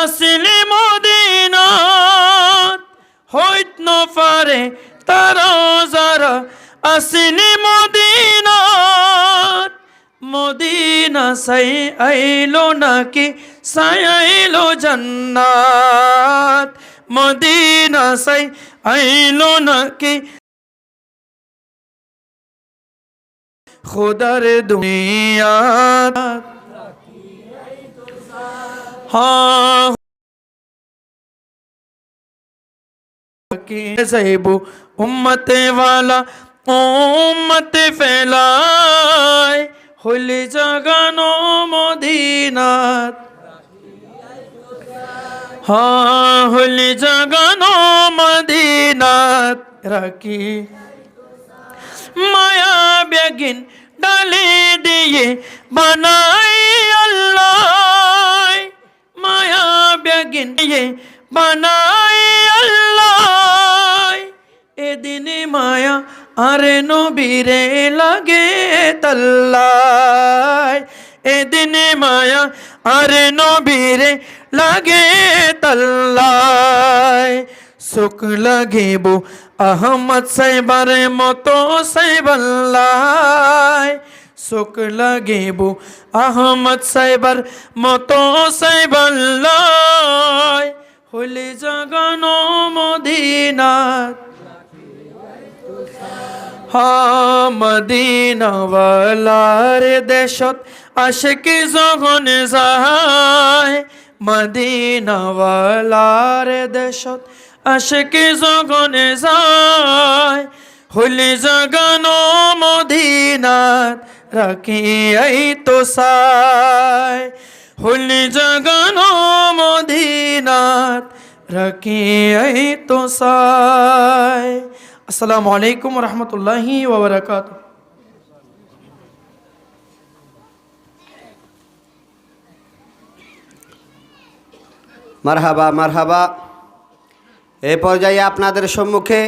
আসলি মদিনাত হইত নফারে তারা যারা আসলি মদিনাত মদিনা সাই আইলো নাকি? সাই আইলো জান্নাত। মদিনা সাই আইলো নাকি? খুদার দুনিয়া हाँ साहिबू उम्मत वाला उम्मत फैलाए हुल जगानो मदीनात हाँ हुल जगानो मदीनात রাখি মায়া বেগিন ডালে দিয়ে বানাই আল্লাহ মায়া বেগিন দিয়ে বানাই আল্লাহ এদিনে মায়া আরে নবীরে লাগে তাল্লাই এদিনে মায়া আরে নবীরে লাগে তাল্লাই সুখ লাগিব আহমদ সাইবার মতো সাইবাল্লাই সুখ লাগিব। আহমদ সাইবার মতো সাইবাল্লাই হলে জাগানো মদিনাত মদিনাওয়ালার দেশত আশকি যখন যায়। মদিনাওয়ালার দেশত আশকি যখন যায়। হলি জাগানো মদিনাত রাখি এই তো সাই। হলি জাগানো মদিনাত রাখি এই তো সাই। আসসালামু আলাইকুম রহমতুল্লাহি ওবরাকাত মারহাবা মারহাবা। এ পর্যায়ে আপনাদের সম্মুখে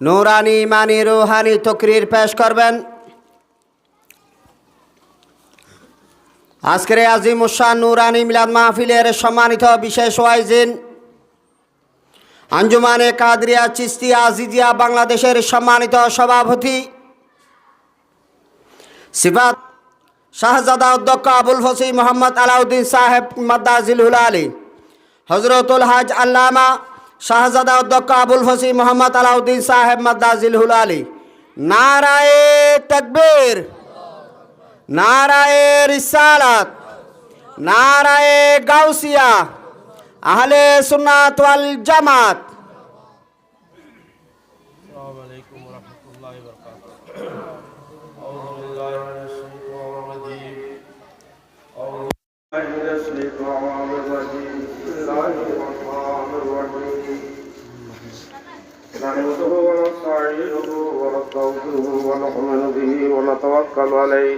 নৌরানি মানি রুহানি তকরির পেশ করবেন। আজকের আজিম উসান নুরানি মিলাদ মাহফিলের সম্মানিত বিশেষ ওয়াইজিন, আঞ্জুমানে কাদরিয়া চিস্তিয়া আজিজিয়া বাংলাদেশের সম্মানিত সভাপতি সিফাত শাহজাদা অধ্যক্ষ আবুল ফসি মোহাম্মদ আলাউদ্দিন সাহেব মাদ্দাজিল আলী হজরতুল হাজ আল্লামা শাহজাদা অধ্যক্ষ আবুল ফসি মোহাম্মদ আলাউদ্দিন সাহেব মাদ্দাজিল আলী। নারায়ে তকবীর। নারায়ে রিসালাত নারায়ে গাউসিয়া আহলে সুন্নাত ওয়াল জামাত السلام عليكم ورحمة الله وبركاته أعوذ بالله من الشيطان الرجيم أعوذ بالله من الشيطان الرجيم بسم الله الرحمن الرحيم نحمده ونستعينه ونستغفره ونؤمن به ونتوكل عليه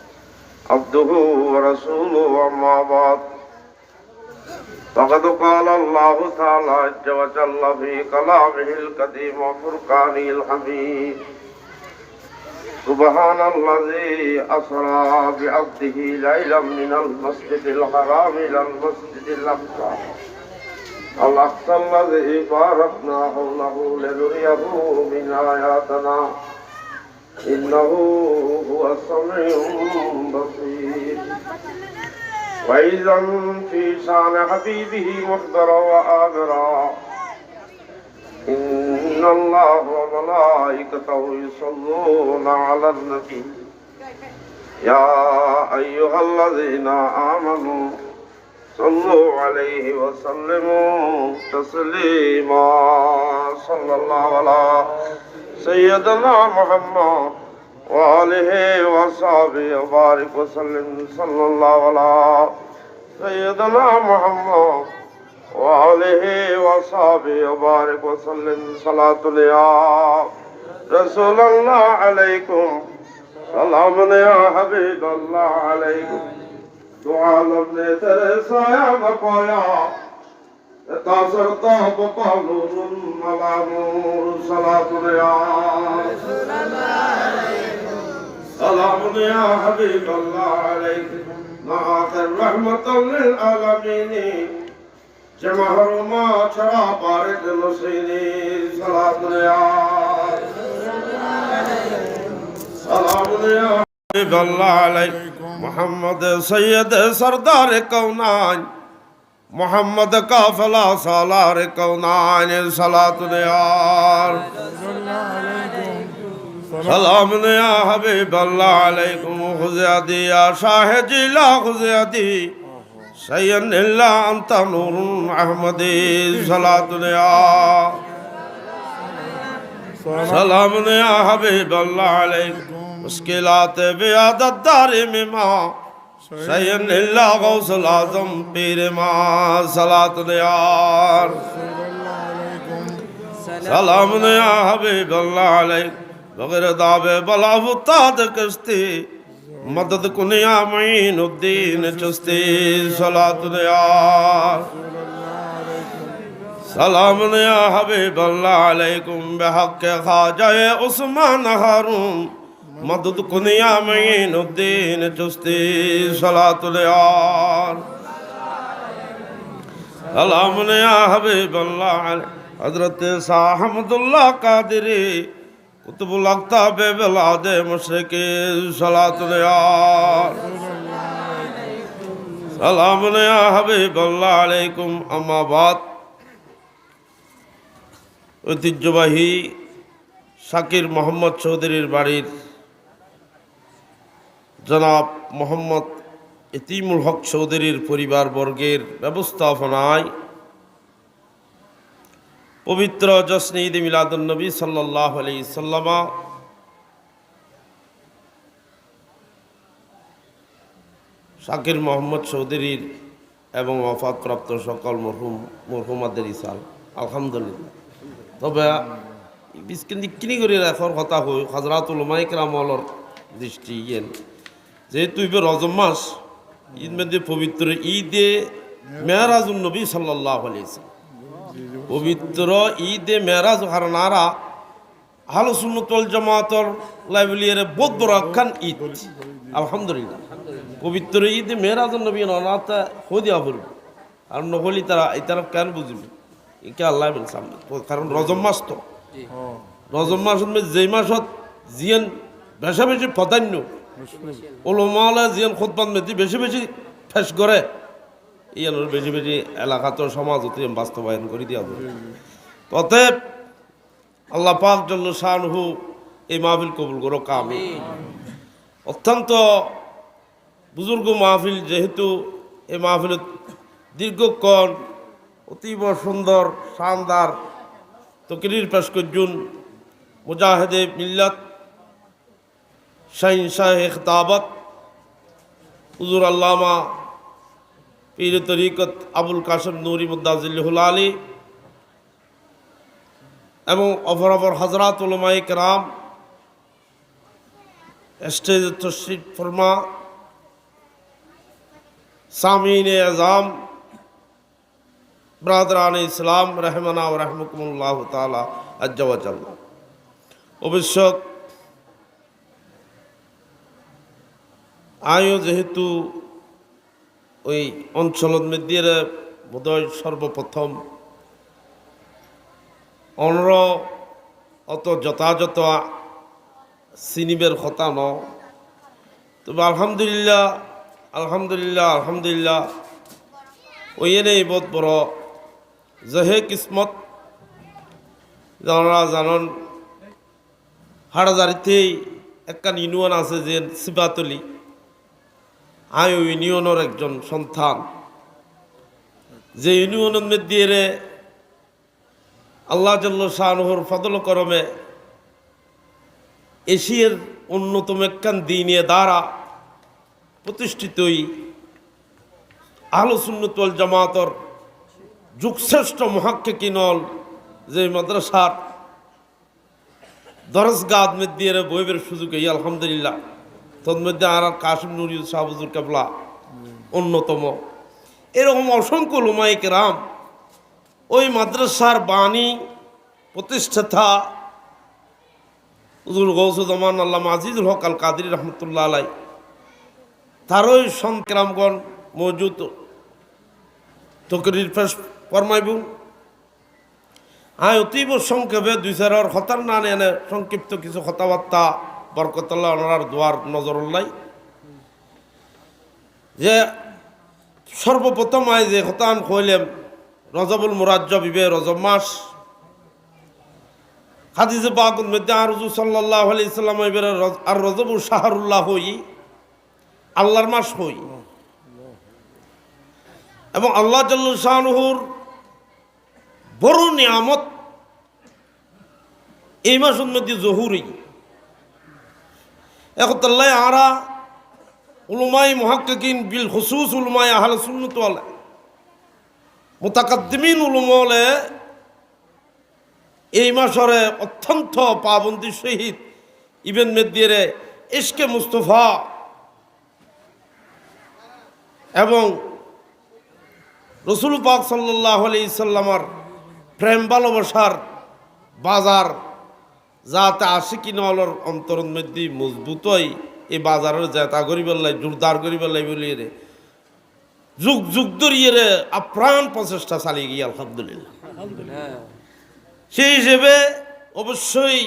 عبده ورسوله اما بعد فقد قال الله تعالى عز وجل في كلامه القديم وفرقانه الحميد سبحان الذي أسرى بعبده ليلا من المسجد الحرام إلى المسجد الأقصى الأقصى الذي باركنا حوله لنريه من آياتنا إنه هو السميع البصير وإذا في شان حبيبه مخبرا وآمرا إن الله وملائكته يصلون على النبي يا أيها الذين آمنوا صلوا عليه وسلموا تسليما. صلى الله على سيدنا محمد وآله وصحبه وبارك وسلم. صلى الله على سيدنا محمد وآله وصحبه وبارك وسلم. صلاة يا رسول الله عليكم. سلام يا حبيب الله عليكم. دعاء لبني ترسا يا بقايا تاثر طاب نور على نور صلاة يا سلام يا حبيب الله عليك مع آخر رحمة للعالمين جمهر ما شرى بارك نصيني صلاة يا سلام يا حبيب الله মোহাম্মদ সৈয়দ সরদার কৌনান মোহাম্মদ কাফলা সালার কৌনান সালাত নেয়ার। সালাম নেয়া হাবিব আল্লাহ আলাইকুম খুজিয়াদি শাহে জিলা খুজিয়াদি সৈয়দ ইল্লা আন্তা নূর আহমদি, সালাত নেয়া। سلام يا حبيب الله عليك مشکلات بے عادت دار میں ماں سین اللہ غوث العظم پیر ماں صلات نیار سلام یا حبیب اللہ علیک بغیر داب بلا وطاد کشتی مدد کنیا معین الدین چستی صلات نیار সালাম ইয়া হাবিবাল্লাহ আলাইকুম বিহাক্কে খাজায়ে উসমান হারুম মদদ কুনিয়া মাইনুদ্দিন চুস্তি সালাতুল সালাম ইয়া হযরত সাহমদুল্লাহ কাদেরী, কুতুবুল সালাতুল সালাম আলাইকুম ঐতিহ্যবাহী শাকির মোহাম্মদ চৌধুরীর বাড়ির জনাব মোহাম্মদ এতিমুল হক চৌধুরীর পরিবারবর্গের ব্যবস্থাপনায় পবিত্র জশ্নে ঈদ মিলাদুলনবী সাল্লাহ আলি সাল্লামা শাকির মোহাম্মদ চৌধুরীর এবং অফাতপ্রাপ্ত সকল মরহুম মরহুমাদের ইসাল। আলহামদুলিল্লাহ। তবে বিস্কিনি কিনি করে রাখার কথা হই হাজরাতুল মাইকরামলর দৃষ্টি ইয়েন। যেহেতু এবার রজম মাস, ঈদ মধ্যে পবিত্র ঈদে মেয়ারাজুল নবী সাল্লাহ আলিয়াল্লাম পবিত্র ঈদে মেয়ারাজ হারানারা হালো সুন্নতল জামাতর লাইব্রেরির বৌদ্ধ রক্ষান ঈদ। আলহামদুলিল্লাহ। পবিত্র ঈদে মেয়েরাজ নবী হয়ে দেওয়া পড়বে। আর নহলি তারা এই তারা কেন বুঝবে? একে আল্লাহ কারণ রজম মাস তো। রজম মাস যেই মাসত জিয়ান বেশি বেশি প্রাধান্য। ওলমালা জিয়ান খোদবান মেদি বেশি বেশি ফেস করে। ইয়ানোর বেশি বেশি এলাকাতে সমাজতে বাস্তবায়ন করে দিয়া হবে অতএব আল্লাহ পাক জল্ল শাহনহু এই মাহফিল কবুল করো কামি অত্যন্ত বুজুর্গ মাহফিল যেহেতু এই মাহফিল দীর্ঘক্ষণ অতীব সুন্দর, শানদার তকরির পেশ করজুন মুজাহিদে মিল্লাত, শাহিন শাহ খেতাবত। হুজুর আল্লামা পীর তরিকত আবুল কাসম নুরি মুদাজিল্লাহুল আলী এবং অপর হজরাত উলমাই কেরাম, স্টেজ তশরিফ ফরমা, সামিন আজম ব্রাদরান ইসলাম রহমানা ও রহমকুমুল্লাহ তালা আজ্জাল অবশ্য আয়ও যেহেতু ওই অঞ্চলত মধ্যে বোধহয় সর্বপ্রথম অনর অত যথাযথ সিনিবের কথা ন, তবে আলহামদুলিল্লাহ আলহামদুলিল্লাহ আলহামদুলিল্লাহ, ওই এনেই বহুত বড় জহে কিসমত যারা জানন। হাড়াজারিতেই একখান ইউনিয়ন আছে যে সিবাতলি ওই ইউনিয়নের একজন সন্তান। যে ইউনিয়নের মধ্যে আল্লাহ জল্ল শাহর ফদল করমে এশিয়ার অন্যতম একখান দিনে দ্বারা প্রতিষ্ঠিতই আহলসুন্নতল জামাতর যুগশ্রেষ্ঠ মহাক্কে কিনল যে মাদ্রাসার দরজগাদ মধ্যে বইবের সুযোগ এই, আলহামদুলিল্লাহ। তন্মধ্যে আর আর কাশিম নুরিউল শাহবুজুর কেবলা, অন্যতম। এরকম অসংখ্য লুমাইক রাম ওই মাদ্রাসার বাণী, প্রতিষ্ঠাতা উজুল গৌসুজ্জামান আল্লাহ আজিজুল হক আল কাদির রহমতুল্লাহ আলাই তারই সন্ত্রামগণ মজুদ তকরির পেশ ফরমাইব আয় অতীব সংক্ষেপে দুই চারের হতার না এনে সংক্ষিপ্ত কিছু কথাবার্তা বরকতল্লাহ ওনার দোয়ার নজরুল্লাই যে সর্বপ্রথম আয় যে হতান কইলেম রজবুল মুরাজ্জ বিবে রজব মাস। হাদিসে বাগুন মধ্যে আর রুজু সাল্লাহ আলি ইসলাম আর রজবুল শাহরুল্লাহ হই আল্লাহর মাস হই এবং আল্লাহ জাল্লু শাহনুহুর বড় নিয়ামত। এই মাসের মধ্যে জহুরি। একতাল্লাহ আরা উলুমাই মহাক্কিন বিল হুসুস উলুমাই আহলে সুন্নত ওয়ালা। মুতাকাদ্দিমিন উলুমলে এই মাসরে অত্যন্ত পাবন্দি সহিত ইবেন মেদিয়ে ইশকে মুস্তফা এবং রসুল পাক সাল্লাহ আলি সাল্লামার প্রেম ভালোবাসার বাজার যাতে আশিকি নলর অন্তরণ মধ্যে মজবুত হয়। এই বাজারের জেতা করি পেলাই জোরদার করি পেলাই বলি রে যুগ যুগ ধরিয়ে রে আপ্রাণ প্রচেষ্টা চালিয়ে গিয়ে আলহামদুলিল্লাহ। সেই হিসেবে অবশ্যই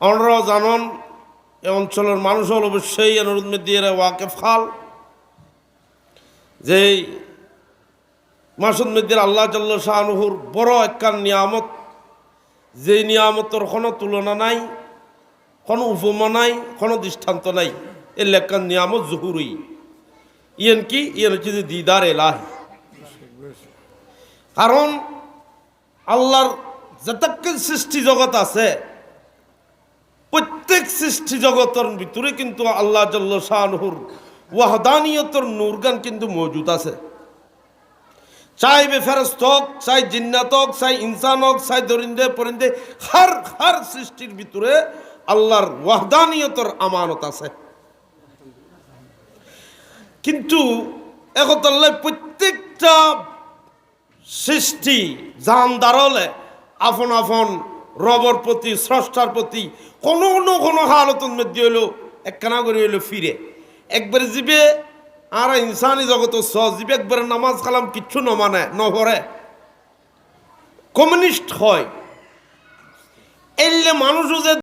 আমরা জানন এ অঞ্চলের মানুষ হল অবশ্যই অনুরোধ দিয়ে ওয়াকেফ খাল। যে মাসুদ মেদির আল্লাহ জাল্লা শাহনুহুর বড় একখান নিয়ামত। যে নিয়ামতের কোনো তুলনা নাই, কোনো উপমা নাই, কোনো দৃষ্টান্ত নাই। এর লেখান নিয়ামত জহুরই। ইয়েন কি? ইয়েন হচ্ছে যে দিদার এলাহ। কারণ আল্লাহর যতক্ষণ সৃষ্টি জগৎ আছে, প্রত্যেক সৃষ্টি জগতের ভিতরে কিন্তু আল্লাহ জল্ল শাহনুর ওয়াহদানিয়তর নূরগান কিন্তু মজুদ আছে। চাই বেফেরস্ত হোক চাই জিন্নাত হোক চাই ইনসান হোক চাই দরিন্দে পরিন্দে, হার হার সৃষ্টির ভিতরে আল্লাহর ওয়াহদানিয়তর আমানত আছে। কিন্তু একতাল্লাহ প্রত্যেকটা সৃষ্টি জান দাঁড়ালে আপন আপন রবর প্রতি, স্রষ্টার প্রতি কোনো কোনো কোনো হালতন মধ্যে হইল, একখানা করে হইল ফিরে। একবার জিবে আর ইনসানি জগত সজীব, একবারে নামাজ কালাম কিচ্ছু নমানে, নহরে। কমিউনিস্ট হয়। এলে মানুষও যে